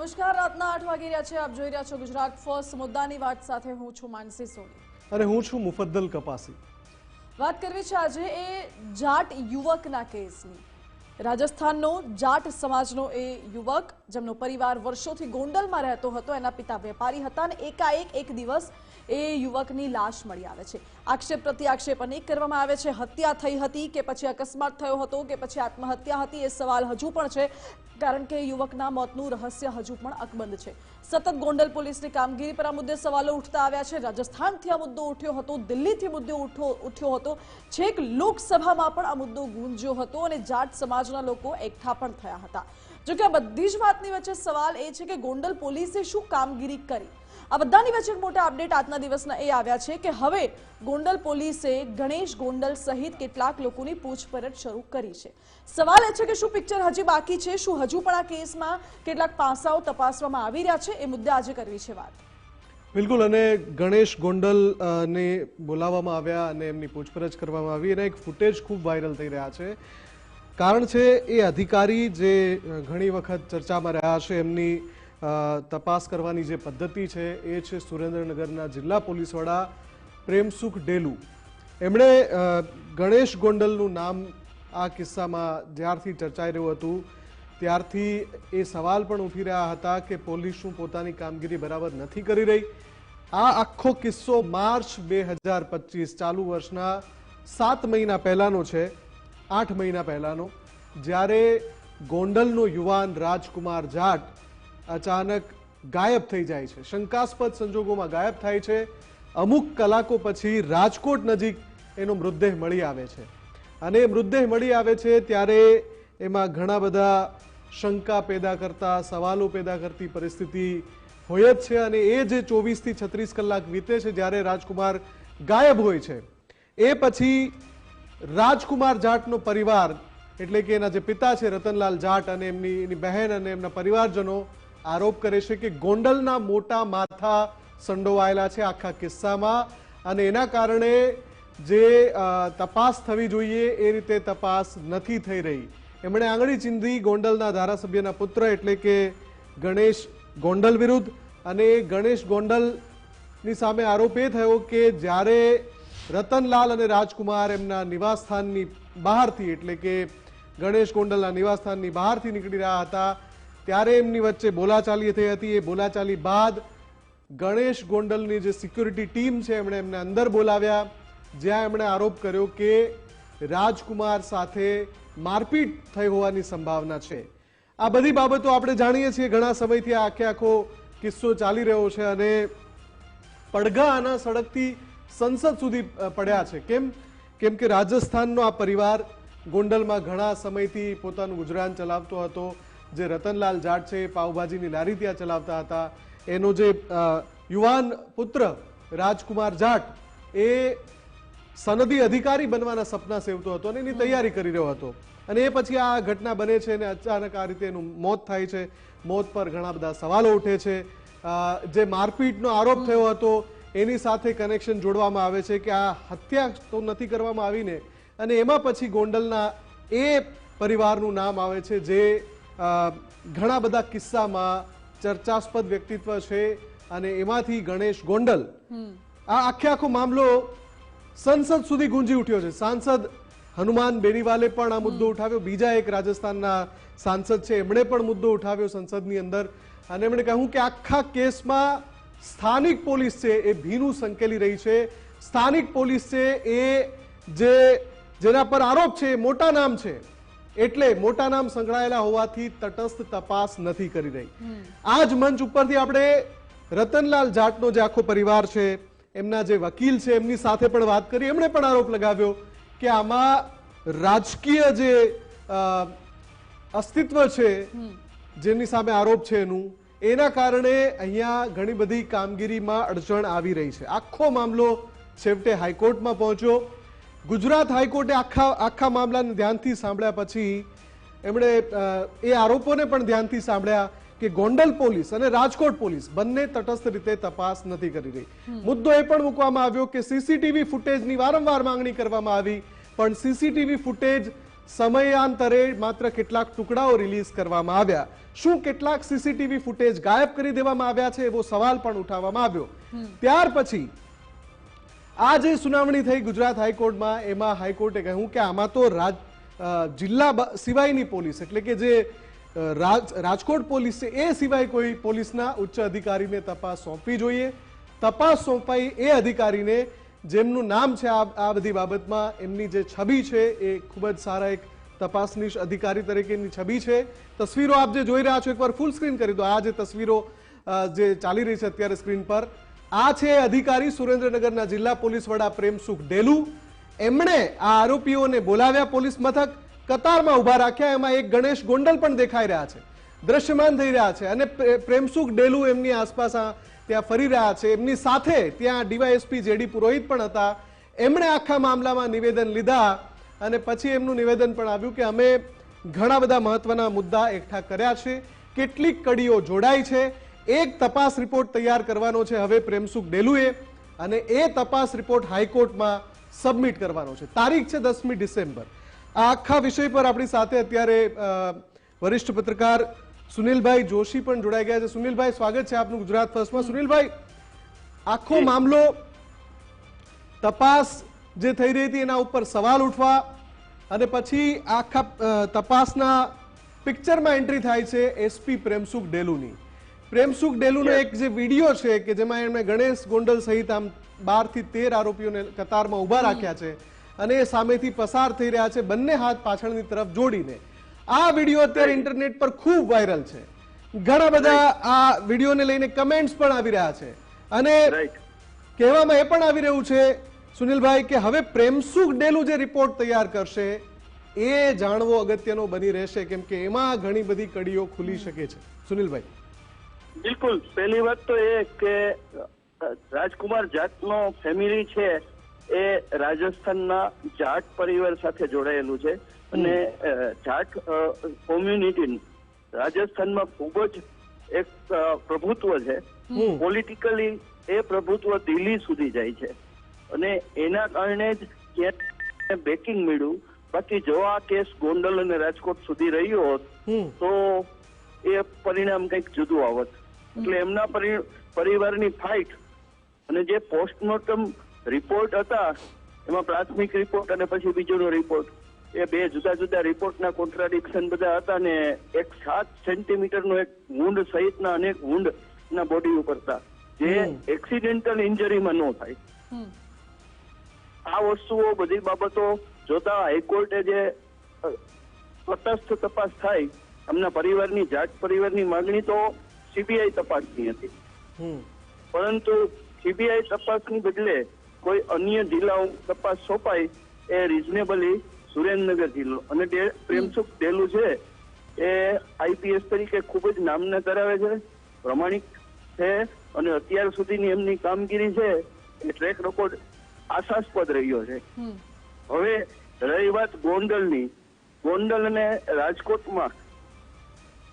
નમસ્કાર. રાતના આઠ વાગી રહ્યા છે. આપ જોઈ રહ્યા છો ગુજરાત ફર્સ્ટ. મુદ્દાની વાત સાથે હું છું માનસી સોની. અને હું છું મુફદ્દલ કપાસી. વાત કરવી છે આજે એ જાટ યુવકના કેસની. રાજસ્થાનનો જાટ સમાજનો એ યુવક જેમનો પરિવાર વર્ષોથી ગોંડલમાં રહેતો હતો એના પિતા વેપારી હતા અને એકાએક એક દિવસ એ યુવકની લાશ મળી આવે છે. આક્ષેપ પ્રતિ આક્ષેપ અનેક કરવામાં આવે છે. હત્યા થઈ હતી કે પછી અકસ્માત થયો હતો કે પછી આત્મહત્યા હતી એ સવાલ હજુ પણ છે. કારણ કે યુવકના મોતનું રહસ્ય હજુ પણ અકબંધ છે. સતત ગોંડલ પોલીસની કામગીરી પર આ મુદ્દે સવાલો ઉઠતા આવ્યા છે. રાજસ્થાનથી આ મુદ્દો ઉઠ્યો હતો, દિલ્હીથી મુદ્દો ઉઠો ઉઠ્યો હતો. છેક લોકસભામાં પણ આ મુદ્દો ગુંજ્યો હતો અને જાટ સમાજના લોકો એકઠા પણ થયા હતા. જોકે આ બધી જ વાતની વચ્ચે સવાલ એ છે કે ગોંડલ પોલીસે શું કામગીરી કરી? આ બધાની વચ્ચે મોટા અપડેટ આજના દિવસના એ આવ્યા છે કે હવે ગોંડલ પોલીસે ગણેશ ગોંડલ સહિત કેટલાક લોકોની પૂછપરછ શરૂ કરી છે. સવાલ એ છે કે શું પિક્ચર હજી બાકી છે? શું હજુ પણ આ કેસમાં કેટલાક પાસાઓ તપાસવામાં આવી રહ્યા છે? એ મુદ્દે આજે કરવી છે વાત. બિલકુલ, અને ગણેશ ગોંડલ ને બોલાવવામાં આવ્યા અને એમની પૂછપરછ કરવામાં આવી અને એક ફૂટેજ ખૂબ વાયરલ થઈ રહ્યા છે. કારણ છે એ અધિકારી જે ઘણી વખત ચર્ચામાં રહ્યા છે એમની તપાસ કરવાની જે પદ્ધતિ છે એ છે સુરેન્દ્રનગરના જિલ્લા પોલીસ વડા પ્રેમસુખ ડેલુ. એમણે ગણેશ ગોંડલનું નામ આ કિસ્સામાં જ્યારથી ચર્ચાઈ રહ્યું હતું, ત્યારથી એ સવાલ પણ ઉઠી રહ્યા હતા કે પોલીસ શું પોતાની કામગીરી બરાબર નથી કરી રહી. આ આખો કિસ્સો માર્ચ બે હજાર પચીસ, ચાલુ વર્ષના સાત મહિના પહેલાંનો છે, આઠ મહિના પહેલાંનો, જ્યારે ગોંડલનો યુવાન રાજકુમાર જાટ અચાનક ગાયબ થઈ જાય છે. શંકાસ્પદ સંજોગોમાં ગાયબ થાય છે. અમુક કલાકો પછી રાજકોટ નજીક એનો મૃતદેહ મળી આવે છે. અને મૃતદેહ મળી આવે છે ત્યારે એમાં ઘણા બધા શંકા પેદા કરતા, સવાલો પેદા કરતી પરિસ્થિતિ હોય જ છે અને એ જે ચોવીસથી છત્રીસ કલાક વીતે છે જ્યારે રાજકુમાર ગાયબ હોય છે. એ પછી રાજકુમાર જાટનો પરિવાર, એટલે કે એના જે પિતા છે રતનલાલ જાટ અને એમની એની બહેન અને એમના પરિવારજનો આરોપ કરે છે કે ગોંડલના મોટા માથા સંડોવાયેલા છે આખા કિસ્સામાં. અને એના કારણે જે તપાસ થવી જોઈએ એ રીતે તપાસ નથી થઈ રહી. એમણે આંગળી ચીંધી ગોંડલના ધારાસભ્યના પુત્ર એટલે કે ગણેશ ગોંડલ વિરુદ્ધ. અને ગણેશ ગોંડલની સામે આરોપ એ થયો કે જ્યારે રતનલાલ અને રાજકુમાર એમના નિવાસસ્થાનની બહારથી એટલે કે ગણેશ ગોંડલના નિવાસસ્થાનની બહારથી નીકળી રહ્યા હતા ત્યારે એમની વચ્ચે બોલાચાલી થઈ હતી. એ બોલાચાલી બાદ ગણેશ ગોંડલની જે સિક્યુરિટી ટીમ છે, એમણે એમને અંદર બોલાવ્યા, જ્યાં એમણે આરોપ કર્યો કે રાજકુમાર સાથે મારપીટ થઈ હોવાની સંભાવના છે. આ બધી બાબતો આપણે જાણીએ છીએ. ઘણા સમયથી આખે આખો કિસ્સો ચાલી રહ્યો છે અને પડઘા આના સડકથી સંસદ સુધી પડ્યા છે. કેમ? કેમ કે રાજસ્થાનનો આ પરિવાર ગોંડલમાં ઘણા સમયથી પોતાનું ગુજરાન ચલાવતો હતો. જે રતનલાલ જાટ છે પાઉભાજીની લારી ત્યાં ચલાવતા હતા. એનો જે યુવાન પુત્ર રાજકુમાર જાટ એ સનદી અધિકારી બનવાના સપના સેવતો હતો અને એની તૈયારી કરી રહ્યો હતો. અને એ પછી આ ઘટના બને છે અને અચાનક આ રીતે એનું મોત થાય છે. મોત પર ઘણા બધા સવાલો ઉઠે છે. જે મારપીટનો આરોપ થયો હતો એની સાથે કનેક્શન જોડવામાં આવે છે કે આ હત્યા તો નથી કરવામાં આવીને. અને એમાં પછી ગોંડલના એ પરિવારનું નામ આવે છે જે ઘણા બધા કિસ્સામાં ચર્ચાસ્પદ વ્યક્તિત્વ છે અને એમાંથી ગણેશ ગોંડલ. આ આખે આખો મામલો સંસદ સુધી ગુંજી ઉઠ્યો છે. સાંસદ હનુમાન બેનીવાલે પણ આ મુદ્દો ઉઠાવ્યો. બીજા એક રાજસ્થાનના સાંસદ છે. એમણે પણ મુદ્દો ઉઠાવ્યો સંસદની અંદર. અને એમણે કહ્યું કે આખા કેસમાં સ્થાનિક પોલીસ છે એ ભીનું સંકેલી રહી છે. સ્થાનિક પોલીસ છે એ જે જેના પર આરોપ છે એ મોટા નામ છે. એટલે મોટા નામ સંકળાયેલા હોવાથી તટસ્થ તપાસ નથી કરી રહી. આ જ મંચ ઉપરથી આપણે રતનલાલ જાટનો જે આખો પરિવાર છે એમના જે વકીલ છે એમની સાથે પણ વાત કરી. એમણે પણ આરોપ લગાવ્યો કે આમાં રાજકીય જે અસ્તિત્વ છે જેમની સામે આરોપ છે એનું એના કારણે અહીંયા ઘણી બધી કામગીરીમાં અડચણ આવી રહી છે. આખો મામલો છેવટે હાઈકોર્ટમાં પહોંચ્યો. ગુજરાત હાઈકોર્ટે આખા આખા મામલાને ધ્યાનથી સાંભળ્યા પછી એમણે એ આરોપોને પણ ધ્યાનથી સાંભળ્યા કે ગોંડલ પોલીસ અને રાજકોટ પોલીસ બંને તટસ્થ રીતે તપાસ નથી કરી રહી. મુદ્દો એ પણ મૂકવામાં આવ્યો કે સીસીટીવી ફૂટેજની વારંવાર માંગણી કરવામાં આવી પણ સીસીટીવી ફૂટેજ સમયાંતરે માત્ર કેટલાક ટુકડાઓ રિલીઝ કરવામાં આવ્યા. શું કેટલાક સીસીટીવી ફૂટેજ ગાયબ કરી દેવામાં આવ્યા છે એવો સવાલ પણ ઉઠાવવામાં આવ્યો. ત્યાર પછી આ જે સુનાવણી થઈ ગુજરાત હાઈકોર્ટમાં. એમાં હાઈકોર્ટે કહ્યું કે આમાં તો રાજ જિલ્લા સિવાયની પોલીસ, એટલે કે જે રાજ- રાજકોટ પોલીસ છે એ સિવાય કોઈ પોલીસના ઉચ્ચ અધિકારીને તપાસ સોંપવી જોઈએ. તપાસ સોંપાઈ એ અધિકારીને જેમનું નામ છે આ બધી બાબતમાં, એમની જે છબી છે એ ખૂબ જ સારા એક તપાસનીશ અધિકારી તરીકેની છબી છે. તસવીરો આપ જે જોઈ રહ્યા છો, એકવાર ફૂલ સ્ક્રીન કરી દો. આ જે તસવીરો જે ચાલી રહી છે અત્યારે સ્ક્રીન પર આ છે અધિકારી સુરેન્દ્રનગરના જિલ્લા પોલીસ વડા પ્રેમસુખ ડેલુ. એમણે આ આરોપીઓને બોલાવ્યા પોલીસ મથક, કતારમાં ઊભા રાખ્યા, એમાં એક ગણેશ ગોંડલ પણ દેખાઈ રહ્યા છે, દ્રશ્યમાન થઈ રહ્યા છે અને પ્રેમસુખ ડેલુ એમની આસપાસ ત્યાં ફરી રહ્યા છે. એમની સાથે ત્યાં ડીવાયએસપી જેડી પુરોહિત પણ હતા. એમણે આખા મામલામાં નિવેદન લીધા અને પછી એમનું નિવેદન પણ આવ્યું કે અમે ઘણા બધા મહત્વના મુદ્દા એકઠા કર્યા છે, કેટલીક કડીઓ જોડાઈ છે એક તપાસ રિપોર્ટ તૈયાર કરવાનો છે હવે પ્રેમસુખ ડેલુએ અને એ તપાસ રિપોર્ટ હાઈકોર્ટમાં સબમિટ કરવાનો છે. તારીખ છે દસમી ડિસેમ્બર. આ આખા વિષય પર આપણી સાથે અત્યારે વરિષ્ઠ પત્રકાર સુનિલભાઈ જોશી પણ જોડાઈ ગયા છે. સુનિલભાઈ સ્વાગત છે આપનું ગુજરાત ફર્સ્ટમાં. સુનિલભાઈ આખો મામલો તપાસ જે થઈ રહી હતી એના ઉપર સવાલ ઉઠવા અને પછી આખા તપાસના પિક્ચરમાં એન્ટ્રી થાય છે એસપી પ્રેમસુખ ડેલુની. પ્રેમસુખ ડેલુનો એક જે વીડિયો છે કે જેમાં એમણે ગણેશ ગોંડલ સહિત આમ બારથી તેર આરોપીઓને કતારમાં ઊભા રાખ્યા છે અને એ સામેથી પસાર થઈ રહ્યા છે બંને હાથ પાછળની તરફ જોડીને. આ વીડિયો અત્યારે ઇન્ટરનેટ પર ખૂબ વાયરલ છે. ઘણા બધા આ વિડીયોને લઈને કમેન્ટ્સ પણ આવી રહ્યા છે. અને કહેવામાં એ પણ આવી રહ્યું છે સુનિલભાઈ કે હવે પ્રેમસુખ ડેલુ જે રિપોર્ટ તૈયાર કરશે એ જાણવો અગત્યનો બની રહેશે કેમ કે એમાં ઘણી બધી કડીઓ ખુલી શકે છે. સુનિલભાઈ. બિલકુલ પહેલી વાત તો એ કે રાજકુમાર જાટનો ફેમિલી છે એ રાજસ્થાનના જાટ પરિવાર સાથે જોડાયેલું છે અને જાટ કોમ્યુનિટી રાજસ્થાનમાં ખૂબ જ એક પ્રભુત્વ છે. પોલિટિકલી એ પ્રભુત્વ દિલ્હી સુધી જાય છે. અને એના કારણે જ ક્યાંક બેકિંગ મળ્યું. બાકી જો આ કેસ ગોંડલ અને રાજકોટ સુધી રહ્યો હોત તો એ પરિણામ કંઈક જુદું આવત. એટલે એમના પરિવારની ફાઇટ અને જે પોસ્ટમોર્ટમ રિપોર્ટ હતા એમાં પ્રાથમિક રિપોર્ટ અને પછી બીજોનો રિપોર્ટ એ બે જુદા જુદા રિપોર્ટના કોન્ટ્રાડિક્શન બધા હતા ને એક સાત સેન્ટીમીટરનો એક ઊંડ સહિતના અનેક ઊંડ ના બોડી ઉપર હતા જે એક્સિડેન્ટલ ઇન્જરીમાં ન થાય. આ વસ્તુઓ બધી બાબતો જોતા હાઈકોર્ટે જે તટસ્થ તપાસ થાય એમના પરિવારની જાત પરિવારની માંગણી તો સીબીઆઈ તપાસની હતી. પરંતુ સીબીઆઈ તપાસની બદલે કોઈ અન્ય જિલ્લાઓ તપાસ સોંપાય એ રિઝનેબલી સુરેન્દ્રનગર જિલ્લો. અને પ્રેમસુખ ડેલું છે એ આઈપીએસ તરીકે ખૂબ જ નામના ધરાવે છે પ્રમાણિક છે અને અત્યાર સુધીની એમની કામગીરી છે એ ટ્રેક રેકોર્ડ આશાસ્પદ રહ્યો છે. હવે રહી વાત ગોંડલની. ગોંડલ અને રાજકોટમાં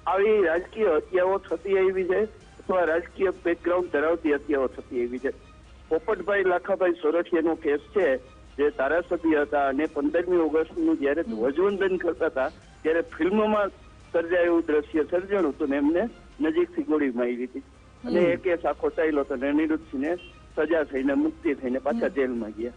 આવી રાજકીય હત્યાઓ થતી આવી છે અથવા રાજકીય બેકગ્રાઉન્ડ ધરાવતી હત્યાઓ થતી આવી છે. પોપટભાઈ લાખાભાઈ સોરઠિયાનો કેસ છે જે ધારાસભ્ય હતા અને પંદરમી ઓગસ્ટનું જયારે ધ્વજવંદન કરતા હતા ત્યારે ફિલ્મમાં સર્જાયું દ્રશ્ય સર્જાણું હતું ને એમને નજીકથી ગોળી મારી હતી અને એ કેસ આખો ચાલ્યો હતો અને અનિરુદ્ધસિંહને સજા થઈને મુક્તિ થઈને પાછા જેલમાં ગયા.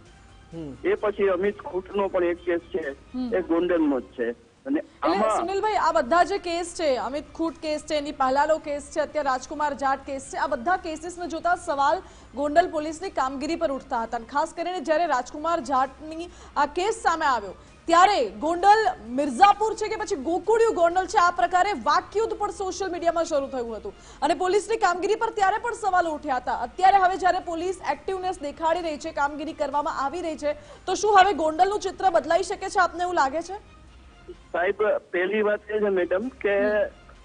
એ પછી અમિત ખૂટનો પણ એક કેસ છે એ ગોંડલનો જ છે. સુનિલભાઈ આ બધા જે કેસ છે અમિત ખૂટ કેસ છે એની પહેલાનો કેસ છે અત્યારે રાજકુમાર જાટ કેસ છે આ બધા કેસીસને જોતા સવાલ ગોંડલ પોલીસની કામગીરી પર ઉઠતા હતા. ખાસ કરીને જ્યારે રાજકુમાર જાટની આ કેસ સામે આવ્યો ત્યારે ગોંડલ મિર્ઝાપુર છે કે પછી ગોકુળિયું ગોંડલ છે આ પ્રકારે વાકયુદ્ધ પણ સોશિયલ મીડિયામાં શરૂ થયું હતું. અને પોલીસની કામગીરી પર ત્યારે પણ સવાલો ઉઠ્યા હતા. અત્યારે હવે જ્યારે પોલીસ એક્ટિવનેસ દેખાડી રહી છે કામગીરી કરવામાં આવી રહી છે તો શું હવે ગોંડલનું ચિત્ર બદલાઈ શકે છે આપને એવું લાગે છે? સાહેબ પહેલી વાત એ છે મેડમ કે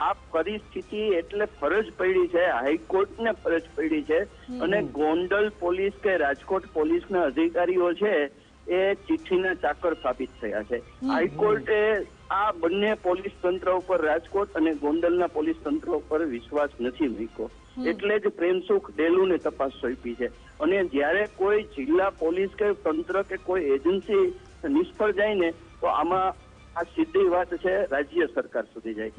આ પરિસ્થિતિ એટલે ફરજ પડી છે હાઈકોર્ટને ફરજ પડી છે. અને ગોંડલ પોલીસ કે રાજકોટ પોલીસના અધિકારીઓ છે એ ચિઠ્ઠીના ચાકર સ્થાપિત થયા છે. હાઈકોર્ટે આ બંને પોલીસ તંત્ર ઉપર રાજકોટ અને ગોંડલના પોલીસ તંત્ર ઉપર વિશ્વાસ નથી મૂક્યો. એટલે જ પ્રેમસુખ ડેલુને તપાસ સોંપી છે. અને જ્યારે કોઈ જિલ્લા પોલીસ કે તંત્ર કે કોઈ એજન્સી નિષ્ફળ જાય ને તો આમાં આ સીધી વાત છે રાજ્ય સરકાર સુધી જાય.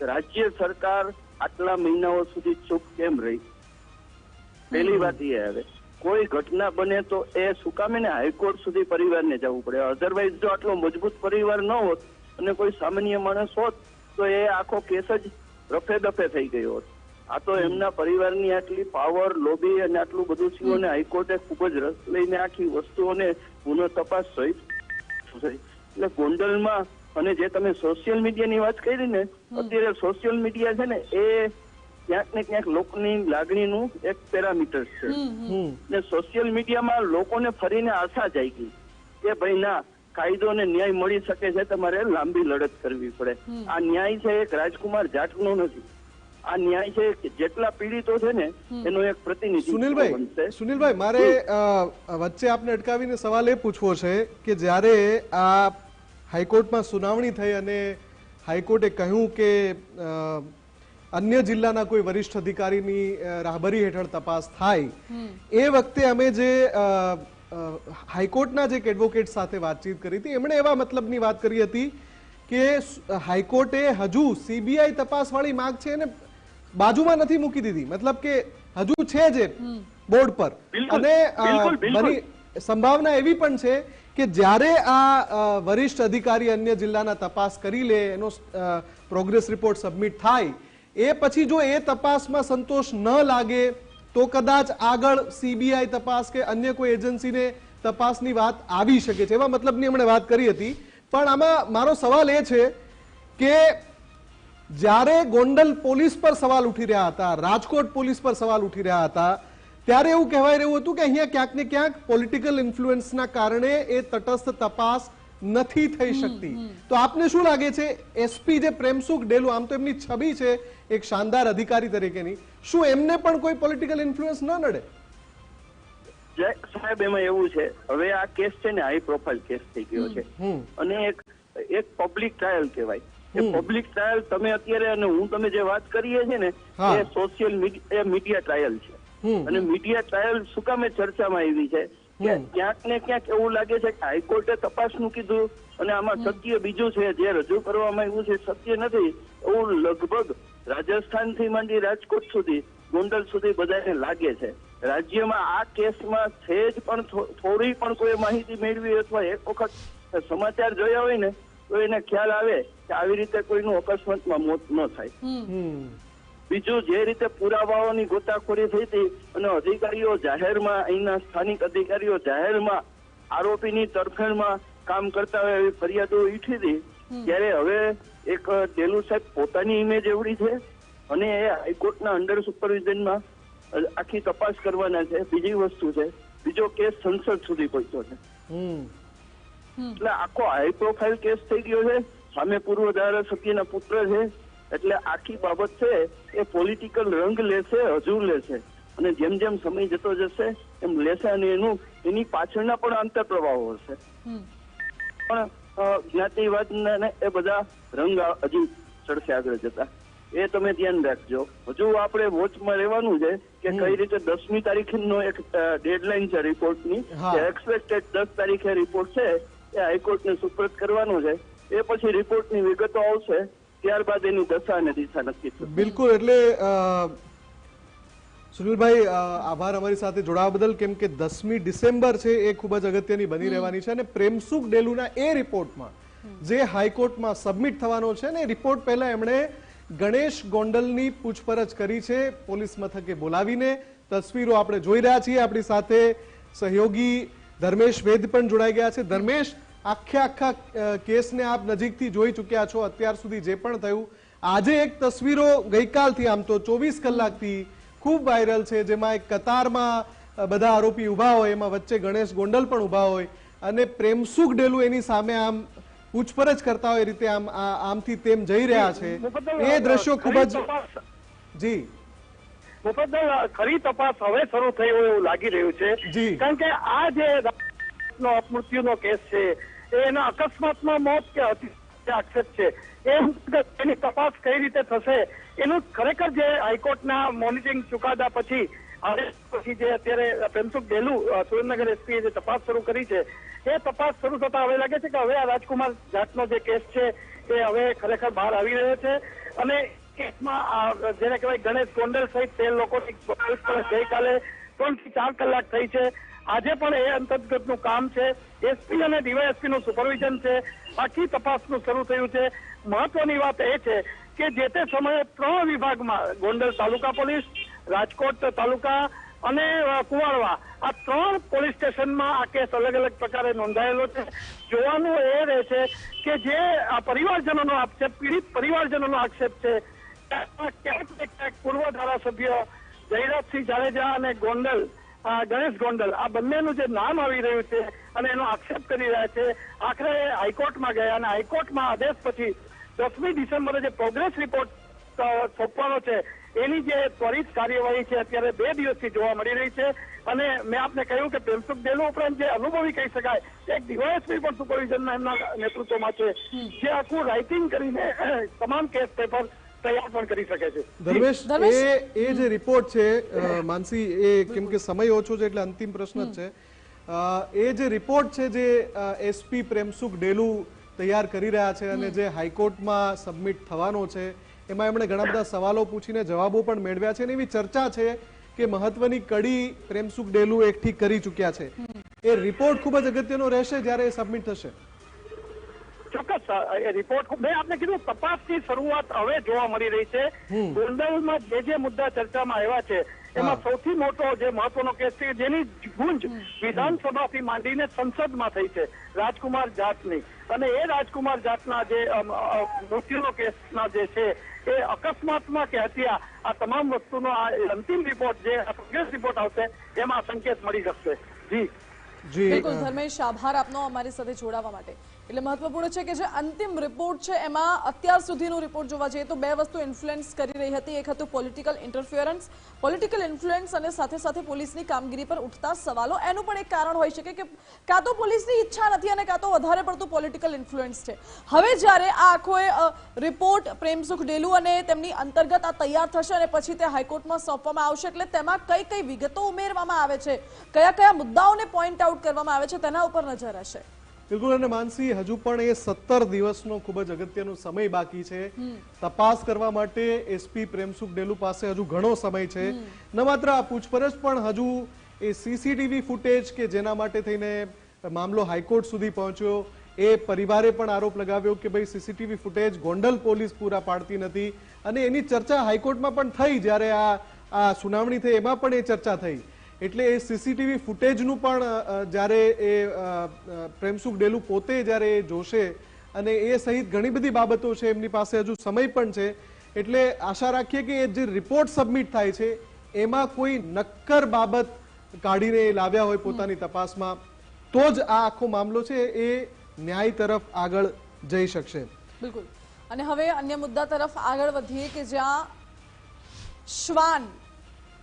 રાજ્ય સરકાર આટલા મહિનાઓ સુધી ચૂપ કેમ રહી? પહેલી વાત એ આવે કોઈ ઘટના બને તો એ સુકામીને હાઈકોર્ટ સુધી પરિવારને જવું પડે. અધરવાઇઝ જો આટલો મજબૂત પરિવાર ન હોત અને કોઈ સામાન્ય માણસ હોત તો એ આખો કેસ જ રફે દફે થઈ ગયો હોત. આ તો એમના પરિવારની આટલી પાવર લોબી અને આટલું બધું થયું અને હાઈકોર્ટે ખૂબ જ રસ લઈને આખી વસ્તુઓને પુનઃ તપાસ સહિત એટલે ગોંડલમાં અને જે તમે સોશિયલ મીડિયાની વાત કરી ને અત્યારે સોશિયલ મીડિયા છે ને એ ક્યાંક ને ક્યાંક લોકોની લાગણીનું એક પેરામીટર છે. ને સોશિયલ મીડિયામાં લોકોને ફરીને આશા જાગી કે ભાઈ ના કાયદો ને ન્યાય મળી શકે છે તમારે લાંબી લડત કરવી પડે. આ ન્યાય છે એક રાજકુમાર જાટનો નથી. આ ન્યાય છે કે જેટલા પીડિતો છે ને એનો એક પ્રતિનિધિ સુનિલભાઈ સુનિલભાઈ મારે વચ્ચે આપને અટકાવીને સવાલ એ પૂછવો છે કે જ્યારે આ હાઈકોર્ટમાં સુનાવણી થઈ અને હાઈકોર્ટે કહ્યું કે અ, અન્ય જિલ્લાના કોઈ વરિષ્ઠ અધિકારીની રાહબરી હેઠળ તપાસ થાય. એ વખતે અમે જે હાઈકોર્ટના જે એડવોકેટ સાથે વાતચીત કરી હતી એમણે એવા મતલબની વાત કરી હતી કે હાઈકોર્ટે હજુ સીબીઆઈ તપાસવાળી માંગ છે એને બાજુમાં નથી મૂકી દીધી. મતલબ કે હજુ છે જે બોર્ડ પર. અને સંભાવના એવી પણ છે કે જ્યારે આ વરિષ્ઠ અધિકારી અન્ય જિલ્લાના તપાસ કરી લે, એનો પ્રોગ્રેસ રિપોર્ટ સબમિટ થાય, એ પછી જો એ તપાસમાં સંતોષ ન લાગે, તો કદાચ આગળ સીબીઆઈ તપાસ કે અન્ય કોઈ એજન્સીને તપાસની વાત આવી શકે છે. એવા મતલબની એમણે વાત કરી હતી. પણ આમાં મારો સવાલ એ છે કે જ્યારે ગોંડલ પોલીસ પર સવાલ ઉઠી રહ્યા હતા, રાજકોટ પોલીસ પર સવાલ ઉઠી રહ્યા હતા ત્યારે એવું કહેવાય રહ્યું હતું કે અહીંયા ક્યાંક ને ક્યાંક પોલિટિકલ ઇન્ફ્લુઅન્સના કારણે એ તટસ્થ તપાસ નથી થઈ શકતી. તો આપને શું લાગે છે? એસપી જે પ્રેમસુખ ડેલુ આમ તો એમની છબી છે એક શાનદાર અધિકારી તરીકેની. શું એમને પણ કોઈ પોલિટિકલ ઇન્ફ્લુઅન્સ ન નડે? સાહેબ એમાં એવું છે હવે આ કેસ છે ને હાઈ પ્રોફાઇલ કેસ થઈ ગયો છે. અને એક એક પબ્લિક ટ્રાયલ કહેવાય. એ પબ્લિક ટ્રાયલ તમે અત્યારે અને હું તમે જે વાત કરીએ છે ને એ સોશિયલ મીડિયા ટ્રાયલ છે. અને મીડિયા ટ્રાયલ શું કામે ચર્ચામાં આવી છે? કે ક્યાંક ને ક્યાંક એવું લાગે છે કે હાઈકોર્ટે તપાસનું કીધું અને આમાં સત્ય બીજું છે જે રજૂ કરવામાં આવ્યું છે સત્ય નથી. એવું લગભગ રાજસ્થાનથી માંડી રાજકોટ સુધી ગોંડલ સુધી બધાને લાગે છે. રાજ્યમાં આ કેસમાં સહેજ પણ થોડી પણ કોઈ માહિતી મેળવી અથવા એક વખત સમાચાર જોયા હોય ને તો એને ખ્યાલ આવે કે આવી રીતે કોઈનું અકસ્માતમાં મોત ન થાય. હમ. બીજું જે રીતે પુરાવાઓની ગોતાખોરી થઈ હતી અને અધિકારીઓ જાહેરમાં અહીંના સ્થાનિક અધિકારીઓ જાહેરમાં આરોપીની તરફેણમાં કામ કરતા હોય એવી ફરિયાદો ઉઠી હતી ત્યારે હવે એક ડેલુ સાહેબ પોતાની ઇમેજ એવડી છે અને એ હાઈકોર્ટના અંડર સુપરવિઝનમાં આખી તપાસ કરવાના છે બીજી વસ્તુ છે બીજો કેસ સંસદ સુધી પહોંચ્યો છે. હમ. એટલે આખો હાઈ પ્રોફાઇલ કેસ થઈ ગયો છે સામે પૂર્વ ધારાસભ્યના પુત્ર છે એટલે આખી બાબત છે એ પોલિટિકલ રંગ લેશે હજુ લેશે. અને જેમ જેમ સમય જતો જશે એમ લેશે અને એનું એની પાછળના પણ આંતર પ્રવાહો હશે પણ અ, જ્ઞાતિવાદના ને એ બધા રંગ હજુ ચડશે આગળ જતા. એ તમે ધ્યાન રાખજો. હજુ આપણે વોચમાં રહેવાનું છે કે કઈ રીતે દસમી તારીખનો એક ડેડલાઇન છે રિપોર્ટની. એક્સપેક્ટેડ દસ તારીખે રિપોર્ટ છે એ હાઈકોર્ટને સુપ્રત કરવાનો છે. એ પછી રિપોર્ટની વિગતો આવશે. ત્યારબાદ એની દશા અને દિશા નક્કી થશે. બિલકુલ એટલે સુનિલભાઈ આભાર અમારી સાથે જોડાવા બદલ. કેમ કે દસમી ડિસેમ્બર છે એ ખૂબ જ અગત્યની બની રહેવાની છે. અને પ્રેમસુખ ડેલુના એ રિપોર્ટમાં જે હાઈકોર્ટમાં સબમિટ થવાનો છે ને એ રિપોર્ટ પહેલા એમણે ગણેશ ગોંડલની પૂછપરછ કરી છે પોલીસ મથકે બોલાવીને. તસવીરો આપણે જોઈ રહ્યા છીએ. આપણી સાથે સહયોગી ધર્મેશ વેદ પણ જોડાઈ ગયા છે. ધર્મેશ આખે આખા કેસને આપ નજીકથી જોઈ ચૂક્યા છો. અત્યાર સુધી જે પણ થયું આજે એક તસવીરો ગઈકાલથી આમ તો ચોવીસ કલાકથી ખૂબ વાયરલ છે જેમાં એક કતારમાં બધા આરોપી ઊભા હોય એમાં વચ્ચે ગણેશ ગોંડલ પણ ઊભા હોય અને પ્રેમસુખ ડેલું એની સામે આમ પૂછપરછ કરતા હોય એ રીતે આમ આમથી તેમ જઈ રહ્યા છે. એ દ્રશ્યો ખૂબ જ જી. મુકદ્દલ ખરી તપાસ હવે શરૂ થઈ હોય એવું લાગી રહ્યું છે. કારણ કે આ જે નો અપમૃત્યુનો કેસ છે. એના અકસ્માતમાં મોત કે આક્ષેપ છે. એની તપાસ કઈ રીતે થશે, એનું ખરેખર જે હાઈકોર્ટના મોનિટરિંગ ચુકાદા પછી પછી જે અત્યારે પ્રેમસુખ ડેલુ સુરેન્દ્રનગર એસપીએ જે તપાસ શરૂ કરી છે, એ તપાસ શરૂ થતા હવે લાગે છે કે હવે આ રાજકુમાર જાટનો જે કેસ છે, એ હવે ખરેખર બહાર આવી રહ્યો છે. અને કેસમાં જેને કહેવાય ગણેશ ગોંડલ સહિત તે લોકોની ગઈકાલે ત્રણથી ચાર કલાક થઈ છે. આજે પણ એ અંતર્ગતનું કામ છે. એસપી અને ડીવાયએસપી નું સુપરવિઝન છે. આખી તપાસનું શરૂ થયું છે. મહત્વની વાત એ છે કે જે તે સમયે ત્રણ વિભાગમાં, ગોંડલ તાલુકા પોલીસ, રાજકોટ તાલુકા અને કુવાડવા, આ ત્રણ પોલીસ સ્ટેશનમાં આ કેસ અલગ અલગ પ્રકારે નોંધાયેલો છે. જોવાનું એ રહે છે કે જે આ પરિવારજનોનો આક્ષેપ, પીડિત પરિવારજનોનો આક્ષેપ છે ક્યાંક ને ક્યાંક પૂર્વ ધારાસભ્ય જયરાજસિંહ જાડેજા અને ગોંડલ ગણેશ ગોંડલ, આ બંનેનું જે નામ આવી રહ્યું છે અને એનો આક્ષેપ કરી રહ્યા છે, આખરે હાઈકોર્ટમાં ગયા અને હાઈકોર્ટમાં આદેશ પછી દસમી ડિસેમ્બરે જે પ્રોગ્રેસ રિપોર્ટ સોંપવાનો છે, એની જે ત્વરિત કાર્યવાહી છે, અત્યારે બે દિવસથી જોવા મળી રહી છે અને મેં આપને કહ્યું કે પ્રેમસુખ દેલુ ઉપરાંત જે અનુભવી કહી શકાય, એક ડીવાયએસપી પણ સુપરવિઝનના એમના નેતૃત્વમાં છે. જે આખું રાઇટિંગ કરીને તમામ કેસ પેપર તૈયાર પણ કરી શકે છે. ધર્મેશ ધર્મેશ. એ એ જે રિપોર્ટ છે માનસી એ કેમ કે સમય ઓછો છે એટલે અંતિમ પ્રશ્ન જ છે. અ, એ જે રિપોર્ટ છે જે એસપી પ્રેમસુખ ડેલુ તૈયાર કરી રહ્યા છે અને જે હાઈકોર્ટમાં સબમિટ થવાનો છે એમાં એમણે ઘણા બધા સવાલો પૂછીને જવાબો પણ મેળવ્યા છે અને એવી ચર્ચા છે કે મહત્વની કડી પ્રેમસુખ ડેલુ એકઠી કરી ચૂક્યા છે. એ રિપોર્ટ ખૂબ જ અગત્યનો રહેશે જ્યારે એ સબમિટ થશે. રિપોર્ટ મેં આપને કીધું તપાસની શરૂઆત હવે જોવા મળી રહી છે. ગોંડલમાં જે જે મુદ્દા ચર્ચામાં આવ્યા છે એમાં સૌથી મોટો જે મહત્વનો કેસ છે જેની ગુંજ વિધાનસભાથી માંડીને સંસદમાં થઈ છે રાજકુમાર જાટની. અને એ રાજકુમાર જાટના જે મૃત્યુનો કેસના જે છે એ અકસ્માતમાં કે હત્યા આ તમામ વસ્તુનો આ અંતિમ રિપોર્ટ જે પ્રોગ્રેસ રિપોર્ટ આવશે એમાં સંકેત મળી શકશે. જી. જી બિલકુલ ધર્મેશ આભાર આપનો અમારી સાથે જોડાવા માટે. એટલે મહત્વપૂર્ણ છે કે જે અંતિમ રિપોર્ટ છે, એમાં અત્યાર સુધીનો રિપોર્ટ જોવા જઈએ તો બે વસ્તુ ઇન્ફ્લુએન્સ કરી રહી હતી. એક હતું પોલિટિકલ ઇન્ટરફિયરન્સ પોલિટિકલ ઇન્ફ્લુએન્સ અને સાથે સાથે પોલીસની કામગીરી પર ઉઠતા સવાલો. એનું પણ એક કારણ હોઈ શકે કે કાં તો પોલીસની ઈચ્છા નથી અને કાં તો વધારે પડતું પોલિટિકલ ઇન્ફ્લુએન્સ છે. હવે જ્યારે આ આખો રિપોર્ટ પ્રેમસુખ ડેલુ અને તેમની અંતર્ગત આ તૈયાર થશે અને પછી તે હાઈકોર્ટમાં સોંપવામાં આવશે, એટલે તેમાં કઈ કઈ વિગતો ઉમેરવામાં આવે છે, કયા કયા મુદ્દાઓને પોઈન્ટ આઉટ કરવામાં આવે છે, તેના ઉપર નજર હશે. બિલકુલ અને માનસી હજુ પણ એ સત્તર દિવસનો ખૂબ જ અગત્યનો સમય બાકી છે. તપાસ કરવા માટે એસપી પ્રેમસુખ ડેલુ પાસે હજુ ઘણો સમય છે. ન માત્ર આ પૂછપરછ પણ હજુ એ સીસીટીવી ફૂટેજ કે જેના માટે થઈને મામલો હાઈકોર્ટ સુધી પહોંચ્યો. એ પરિવારે પણ આરોપ લગાવ્યો કે ભાઈ સીસીટીવી ફૂટેજ ગોંડલ પોલીસ પૂરા પાડતી નથી. અને એની ચર્ચા હાઈકોર્ટમાં પણ થઈ જ્યારે આ આ સુનાવણી થઈ એમાં પણ એ ચર્ચા થઈ. એટલે એ સીસીટીવી ફૂટેજનું પણ જ્યારે એ પ્રેમસુખ ડેલુ પોતે જ્યારે એ જોશે અને એ સહિત ઘણી બધી બાબતો છે એમની પાસે હજુ સમય પણ છે એટલે આશા રાખીએ કે એ જે રિપોર્ટ સબમિટ થાય છે એમાં કોઈ નક્કર બાબત કાઢીને એ લાવ્યા હોય પોતાની તપાસમાં તો જ આ આખો મામલો છે એ ન્યાય તરફ આગળ જઈ શકશે. બિલકુલ. અને હવે અન્ય મુદ્દા તરફ આગળ વધીએ કે જ્યાં શ્વાન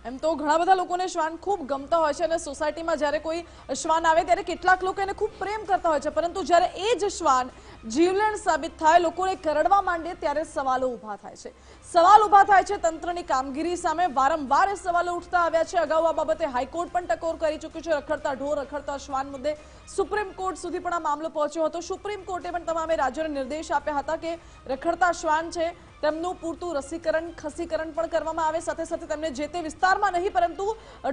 એમ તો ઘણા બધા લોકોને શ્વાન ખૂબ ગમતા હોય છે અને સોસાયટીમાં જ્યારે કોઈ શ્વાન આવે ત્યારે કેટલાક લોકો એને ખૂબ પ્રેમ કરતા હોય છે. પરંતુ જ્યારે એ જ શ્વાન જીવલેણ સાબિત થાય, લોકોને કરડવા માંડે ત્યારે સવાલો ઊભા થાય છે. સવાલ ઊભા થાય છે તંત્રની કામગીરી સામે. વારંવાર સવાલો ઉઠતા આવ્યા છે. અગાઉ આ બાબતે હાઈકોર્ટ પણ ટકોર કરી ચૂક્યું છે. રખડતા ઢોર, રખડતા શ્વાન મુદ્દે સુપ્રીમ કોર્ટ સુધી પણ આ મામલો પહોંચ્યો હતો. સુપ્રીમ કોર્ટે પણ તમામે રાજ્યોને નિર્દેશ આપ્યા હતા કે રખડતા શ્વાન છે. તેમનું પૂરતું રસીકરણ, ખસીકરણ પણ કરવામાં આવે. સાથે સાથે તેમને જે તે વિસ્તારમાં નહીં, પરંતુ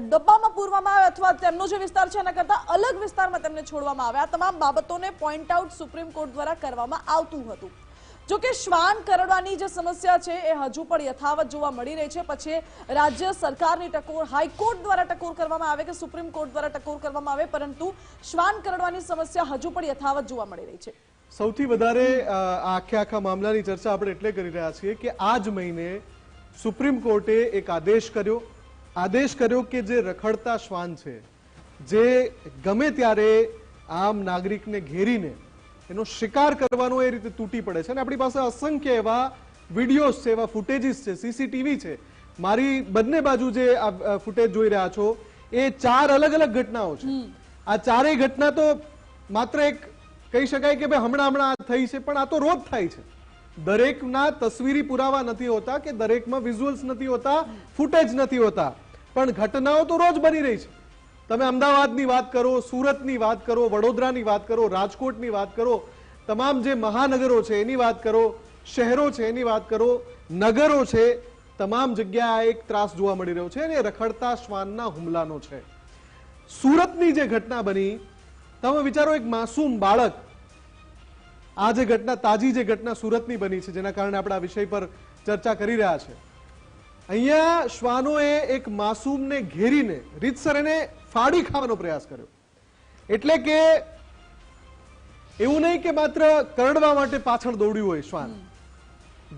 ડબ્બામાં પૂરવામાં આવે અથવા તેમનો જે વિસ્તાર છે, એના કરતા અલગ વિસ્તારમાં તેમને છોડવામાં આવે. આ તમામ બાબતોને પોઈન્ટ આઉટ સુપ્રીમ કોર્ટ દ્વારા કરવામાં આવતું હતું. જો કે શ્વાન કરડવાની જે સમસ્યા છે, એ હજુ પણ યથાવત જોવા મળી રહી છે. પછી રાજ્ય સરકારની ટકોર, હાઈકોર્ટ દ્વારા ટકોર કરવામાં આવે કે સુપ્રીમ કોર્ટ દ્વારા ટકોર કરવામાં આવે, પરંતુ શ્વાન કરડવાની સમસ્યા હજુ પણ યથાવત જોવા મળી રહી છે. સૌથી વધારે આખે આખા મામલાની ચર્ચા આપણે એટલે કરી રહ્યા છીએ કે આ જ મહિને સુપ્રીમ કોર્ટે એક આદેશ કર્યો. આદેશ કર્યો કે જે રખડતા શ્વાન છે જે ગમે ત્યારે આમ નાગરિકને ઘેરીને એનો શિકાર કરવાનો એ રીતે તૂટી પડે છે. અને આપણી પાસે અસંખ્ય એવા વિડીયોઝ છે એવા ફૂટેજીસ છે સીસીટીવી છે. મારી બંને બાજુ જે આ ફૂટેજ જોઈ રહ્યા છો એ ચાર અલગ અલગ ઘટનાઓ છે. આ ચારેય ઘટના તો માત્ર એક કહી શકાય કે ભાઈ હમણાં હમણાં આ થઈ છે, પણ આ તો રોજ થાય છે. દરેકના તસવીરી પુરાવા નથી હોતા કે દરેકમાં વિઝ્યુઅલ્સ નથી હોતા ફૂટેજ નથી હોતા. પણ ઘટનાઓ તો રોજ બની રહી છે. તમે અમદાવાદની વાત કરો, સુરતની વાત કરો, વડોદરાની વાત કરો, રાજકોટની વાત કરો, તમામ જે મહાનગરો છે એની વાત કરો, શહેરો છે એની વાત કરો, નગરો છે, તમામ જગ્યાએ એક ત્રાસ જોવા મળી રહ્યો છે અને રખડતા શ્વાનના હુમલાનો છે. સુરતની જે ઘટના બની તમે વિચારો એક માસૂમ બાળક આ જે ઘટના તાજી જે ઘટના સુરતની બની છે જેના કારણે આપણે આ વિષય પર ચર્ચા કરી રહ્યા છે. અહીંયા શ્વાનોએ એક માસૂમને ઘેરીને રીતસર એને ફાડી ખાવાનો પ્રયાસ કર્યો. એટલે કે એવું નહીં કે માત્ર કરડવા માટે પાછળ દોડ્યું હોય શ્વાન.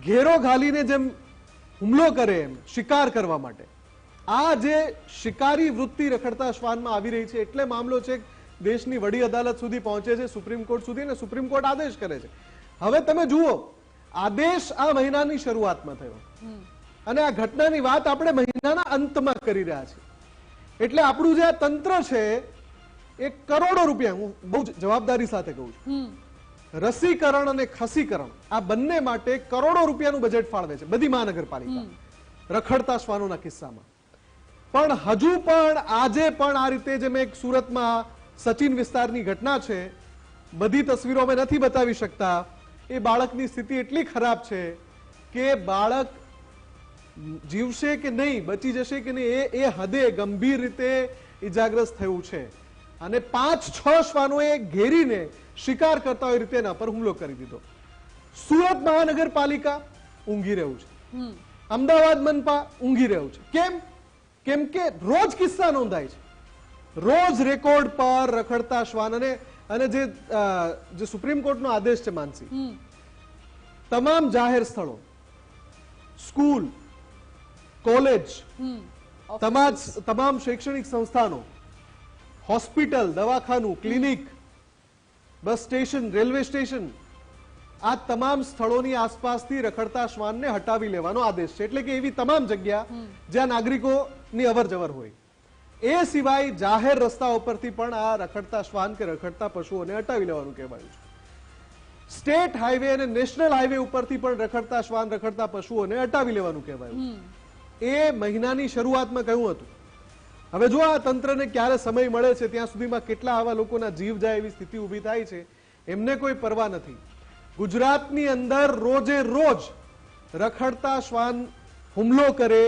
ઘેરો ઘાલીને જેમ હુમલો કરે એમ શિકાર કરવા માટે. આ જે શિકારી વૃત્તિ રખડતા શ્વાનમાં આવી રહી છે એટલે મામલો છે દેશની વડી અદાલત સુધી પહોંચે છે સુપ્રીમ કોર્ટ સુધી અને સુપ્રીમ કોર્ટ આદેશ કરે છે. હવે તમે જુઓ આદેશ આ મહિનાની શરૂઆતમાં થયો. અને આ ઘટનાની વાત આપણે મહિનાના અંતમાં કરી રહ્યા છીએ. એટલે આપણું જે આ તંત્ર છે એ કરોડો રૂપિયા હું બહુ જ જવાબદારી સાથે કહું છું. રસીકરણ અને ખસીકરણ આ બંને માટે કરોડો રૂપિયાનું બજેટ ફાળવે છે બધી મહાનગરપાલિકા. રખડતા શ્વાનોના કિસ્સામાં. પણ હજુ પણ આજે પણ આ રીતે જે મેં એક સુરતમાં સચિન વિસ્તારની ઘટના છે. બધી તસવીરો અમે નથી બતાવી શકતા. એ બાળકની સ્થિતિ એટલી ખરાબ છે કે બાળક જીવશે કે નહીં બચી જશે કે નહીં એ એ હદે ગંભીર રીતે ઇજાગ્રસ્ત થયું છે. અને પાંચ છ શ્વાનોએ ઘેરીને શિકાર કરતા હોય રીતે એના પર હુમલો કરી દીધો. સુરત મહાનગરપાલિકા ઊંઘી રહ્યું છે. અમદાવાદ મનપા ઊંઘી રહ્યું છે. કેમ? કેમ કે રોજ કિસ્સા નોંધાય છે. રોજ રેકોર્ડ પર રખડતા શ્વાન અને જે જે સુપ્રીમ કોર્ટનો આદેશ છે માનસી તમામ જાહેર સ્થળો સ્કૂલ કોલેજ તમામ તમામ શૈક્ષણિક સંસ્થાનો હોસ્પિટલ દવાખાનું clinic bus station railway station આ તમામ સ્થળોની આસપાસથી રખડતા શ્વાનને હટાવી લેવાનો આદેશ છે. એટલે કે એવી તમામ જગ્યા જ્યાં નાગરિકોની અવર જવર હોય. એ સિવાય જાહેર રસ્તાઓ પરથી પણ આ રખડતા શ્વાન કે રખડતા પશુઓને હટાવી લેવાનું કહેવાયું છે. સ્ટેટ હાઈવે અને નેશનલ હાઈવે ઉપરથી પણ રખડતા શ્વાન રખડતા પશુઓને હટાવી લેવાનું કહેવાયું એ મહિનાની શરૂઆતમાં કહ્યું હતું. હવે જો આ તંત્રને ક્યારે સમય મળે છે ત્યાં સુધીમાં કેટલા આવા લોકોના જીવ જાય એવી સ્થિતિ ઊભી થાય છે એમને કોઈ પરવા નથી. ગુજરાતની અંદર રોજે રોજ રખડતા શ્વાન હુમલો કરે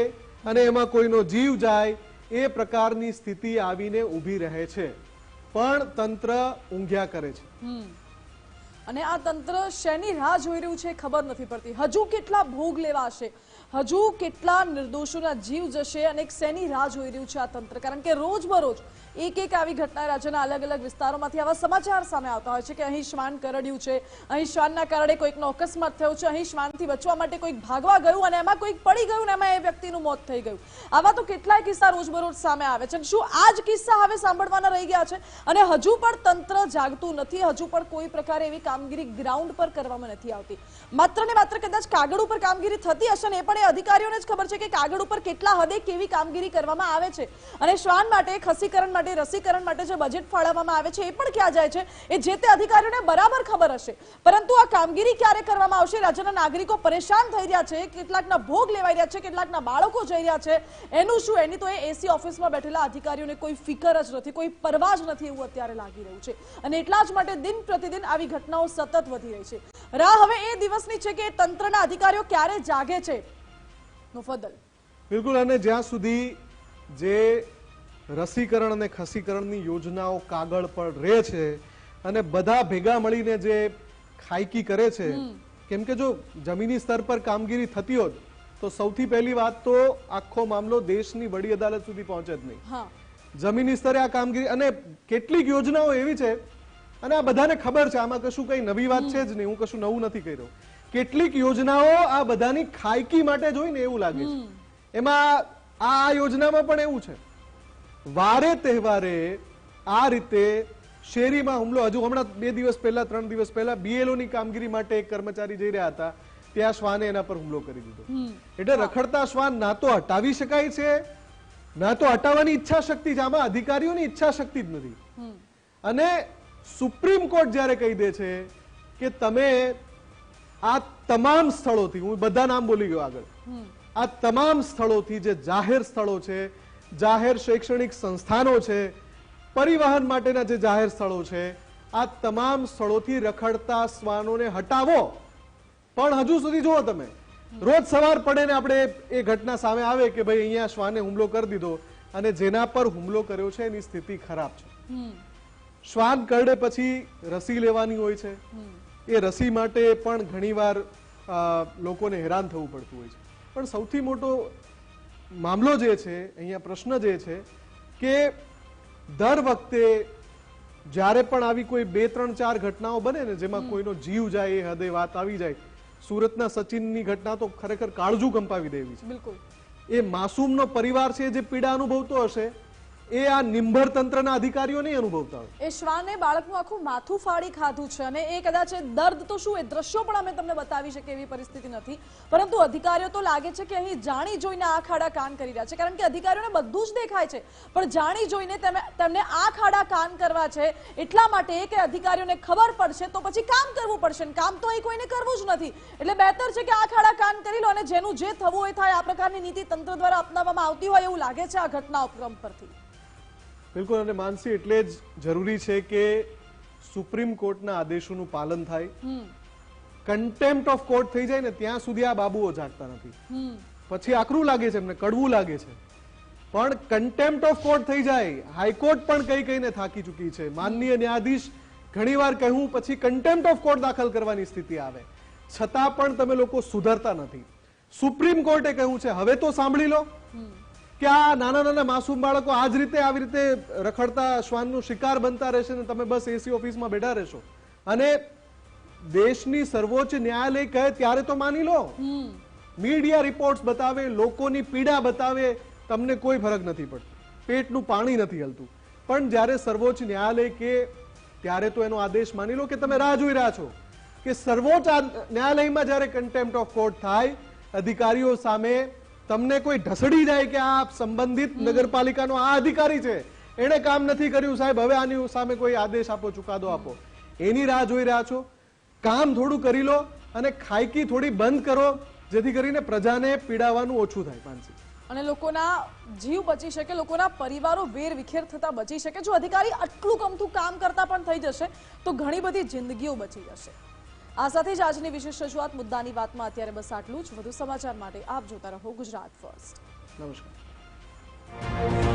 અને એમાં કોઈનો જીવ જાય એ પ્રકારની સ્થિતિ આવીને ઊભી રહે છે. પણ તંત્ર ઊંઘ્યા કરે છે. અને આ તંત્ર શેની રાહ જોઈ રહ્યું છે ખબર નથી પડતી. હજુ કેટલા ભોગ લેવાશે હજુ કેટલા નિર્દોષોના જીવ જશે અને શેની રાહ જોઈ રહ્યું છે આ તંત્ર? કારણ કે રોજ બરોજ એક એક આવી ઘટના રાજ્યના અલગ અલગ વિસ્તારોમાંથી આવા સમાચાર સામે આવતા હોય છે કે અહીં શ્વાન કરડ્યું છે, અહીં શ્વાનના કારણે કોઈકનો અકસ્માત થયો છે, અહીં શ્વાનથી બચવા માટે કોઈક ભાગવા ગયું અને એમાં કોઈક પડી ગયું અને એમાં એ વ્યક્તિનું મોત થઈ ગયું. આવા તો કેટલાય કિસ્સા રોજબરોજ સામે આવે છે શું આ જ કિસ્સા હવે સાંભળવાના રહી ગયા છે? અને હજુ પણ તંત્ર જાગતું નથી, હજુ પણ કોઈ પ્રકારે એવી કામગીરી ગ્રાઉન્ડ પર કરવામાં નથી આવતી. માત્ર ને માત્ર કદાચ કાગળ ઉપર કામગીરી થતી હશે ને એ પણ એ અધિકારીઓને જ ખબર છે કે કાગળ ઉપર કેટલા હદે કેવી કામગીરી કરવામાં આવે છે. અને શ્વાન માટે, ખસીકરણ માટે, રસીકરણ માટે જે બજેટ ફાળવવામાં આવે છે એ પણ ક્યાં જાય છે? એ જે તે અધિકારીઓને બરાબર ખબર હશે. પરંતુ આ કામગીરી ક્યારે કરવામાં આવશે? રાજ્યના નાગરિકો પરેશાન થઈ રહ્યા છે, કેટલાકના ભોગ લેવાઈ રહ્યા છે, કેટલાકના બાળકો જઈ રહ્યા છે. એનું શું? એની તો એ એસી ઓફિસમાં બેઠેલા અધિકારીઓને કોઈ ફિકર જ નથી, કોઈ પરવા જ નથી એવું અત્યારે લાગી રહ્યું છે. અને એટલા જ માટે દિન પ્રતિદિન આવી ઘટનાઓ સતત વધી રહી છે. રાહ હવે એ દિવસની છે કે તંત્રના અધિકારીઓ ક્યારે જાગે છે? મુફદ્દલ બિલકુલ અને જ્યાં સુધી જે રસીકરણ અને ખસીકરણની યોજનાઓ કાગળ પર રહે છે અને બધા ભેગા મળીને જે ખાયકી કરે છે કેમ કે જો જમીની સ્તર પર કામગીરી થતી હોત તો સૌથી પહેલી વાત તો આખો મામલો દેશની વડી અદાલત સુધી પહોંચે જ નહીં. જમીની સ્તરે આ કામગીરી અને કેટલીક યોજનાઓ એવી છે અને આ બધાને ખબર છે આમાં કશું કઈ નવી વાત છે જ નહીં હું કશું નવું નથી કહી રહ્યો કેટલીક યોજનાઓ આ બધાની ખાયકી માટે જોઈ ને એવું લાગે છે. એમાં આ યોજનામાં પણ એવું છે. વારે તહેવારે આ રીતે શેરીમાં હુમલો હજુ હમણાં બે દિવસ પહેલા ત્રણ દિવસ પહેલા બીએલઓની ની કામગીરી માટે એક કર્મચારી જઈ રહ્યા હતા. ત્યાં શ્વાને એના પર હુમલો કરી દીધો. એટલે રખડતા શ્વાન ના તો હટાવી શકાય છે ના તો હટાવવાની ઈચ્છા શક્તિ છે. આમાં અધિકારીઓની ઈચ્છા શક્તિ જ નથી. અને સુપ્રીમ કોર્ટ જ્યારે કહી દે છે કે તમે આ તમામ સ્થળોથી હું બધા નામ બોલી ગયો આગળ આ તમામ સ્થળોથી જે જાહેર સ્થળો છે જાહેર શૈક્ષણિક સંસ્થાનો છે પરિવહન માટેના જે જાહેર સ્થળો છે આ તમામ સ્થળોથી રખડતા શ્વાનોને હટાવો. પણ હજુ સુધી જુઓ તમે રોજ સવાર પડે ને આપણે એ ઘટના સામે આવે કે ભાઈ અહીંયા શ્વાને હુમલો કરી દીધો અને જેના પર હુમલો કર્યો છે એની સ્થિતિ ખરાબ છે. શ્વાન કરડે પછી રસી લેવાની હોય છે. એ રસી માટે પણ ઘણીવાર લોકોને હેરાન થવું પડતું હોય છે. પણ સૌથી મોટો મામલો જે છે અહીંયા પ્રશ્ન જે છે કે દર વખતે જ્યારે પણ આવી કોઈ બે ત્રણ ચાર ઘટનાઓ બને ને જેમાં કોઈનો જીવ જાય એ હદે વાત આવી જાય સુરતના સચિનની ઘટના તો ખરેખર કાળજું કંપાવી દેવી છે. બિલકુલ. એ માસૂમનો પરિવાર છે જે પીડા અનુભવતો હશે એ આ નિંભર તંત્રના અધિકારીઓ નહીં અનુભવતા એ શ્વાને બાળકનું આખું માથું ફાડી ખાધું છે અને એ કદાચ દર્દ તો શું, એ દ્રશ્યો પણ અમે તમને બતાવી શકીએ એવી પરિસ્થિતિ નથી. પરંતુ અધિકારીઓ તો લાગે છે કે અહીં જાણી જોઈને આ ખાડા કાન કરી રહ્યા છે. કારણ કે અધિકારીઓને બધું જ દેખાય છે, પણ જાણી જોઈને તેમે- તેમને આ ખાડા કાન કરવા છે એટલા માટે કે અધિકારીઓને ખબર પડશે તો પછી કામ કરવું પડશે કામ તો અહીં કોઈને કરવું જ નથી. એટલે બહેતર છે કે આ ખાડા કાન કરી લો અને જેનું જે થવું હોય થાય. આ પ્રકારની નીતિ તંત્ર દ્વારા અપનાવવામાં આવતી હોય એવું લાગે છે આ ઘટના ઉપક્રમ પરથી. બિલકુલ અને માનસી એટલે જ જરૂરી છે કે સુપ્રીમ કોર્ટના આદેશોનું પાલન થાય. કન્ટેમ્પ્ટ ઓફ કોર્ટ થઈ જાય ને ત્યાં સુધી આ બાબુઓ જાગતા નથી. પછી આકરું લાગે છે એમને કડવું લાગે છે. પણ કન્ટેમ્પ્ટ ઓફ કોર્ટ થઈ જાય હાઈકોર્ટ પણ કઈ કઈને થાકી ચૂકી છે. માનનીય ન્યાયાધીશ ઘણીવાર કહ્યું પછી કન્ટેમ્પ્ટ ઓફ કોર્ટ દાખલ કરવાની સ્થિતિ આવે. છતાં પણ તમે લોકો સુધરતા નથી. સુપ્રીમ કોર્ટે કહ્યું છે હવે તો સાંભળી લો. કે આ નાના નાના માસૂમ બાળકો આ જ રીતે આવી રીતે રખડતા શ્વાનનું શિકાર બનતા રહેશે ને તમે બસ એસી ઓફિસમાં બેઠા રહેશો. અને દેશની સર્વોચ્ચ ન્યાયાલય કહે ત્યારે તો માની લો. મીડિયા રિપોર્ટ્સ બતાવે લોકોની પીડા બતાવે તમને કોઈ ફરક નથી પડતો. પેટનું પાણી નથી હલતું. પણ જ્યારે સર્વોચ્ચ ન્યાયાલય કે ત્યારે તો એનો આદેશ માની લો કે તમે રાહ જોઈ રહ્યા છો કે સર્વોચ્ચ ન્યાયાલયમાં જ્યારે કન્ટેમ્પ્ટ ઓફ કોર્ટ થાય અધિકારીઓ સામે તમને કોઈ ઢસડી જાય કે આ સંબંધિત નગરપાલિકાનો આ અધિકારી છે એણે કામ નથી કર્યું સાહેબ હવે આની સામે કોઈ આદેશ આપો ચુકાદો આપો. એની રાહ જોઈ રહ્યા છો. કામ થોડું કરી લો અને ખાયકી થોડી બંધ કરો જેથી કરીને પ્રજાને પીડાવાનું ઓછું થાય માનસી. અને લોકોના જીવ બચી શકે લોકોના પરિવારો વેર વિખેર થતા બચી શકે. જો અધિકારી આટલું કમતું કામ કરતા પણ થઈ જશે તો ઘણી બધી જિંદગીઓ બચી જશે. આ સાથે જ આજની વિશેષ રજૂઆત મુદ્દાની વાતમાં અત્યારે બસ આટલું જ. વધુ સમાચાર માટે આપ જોતા રહો ગુજરાત ફર્સ્ટ. નમસ્કાર.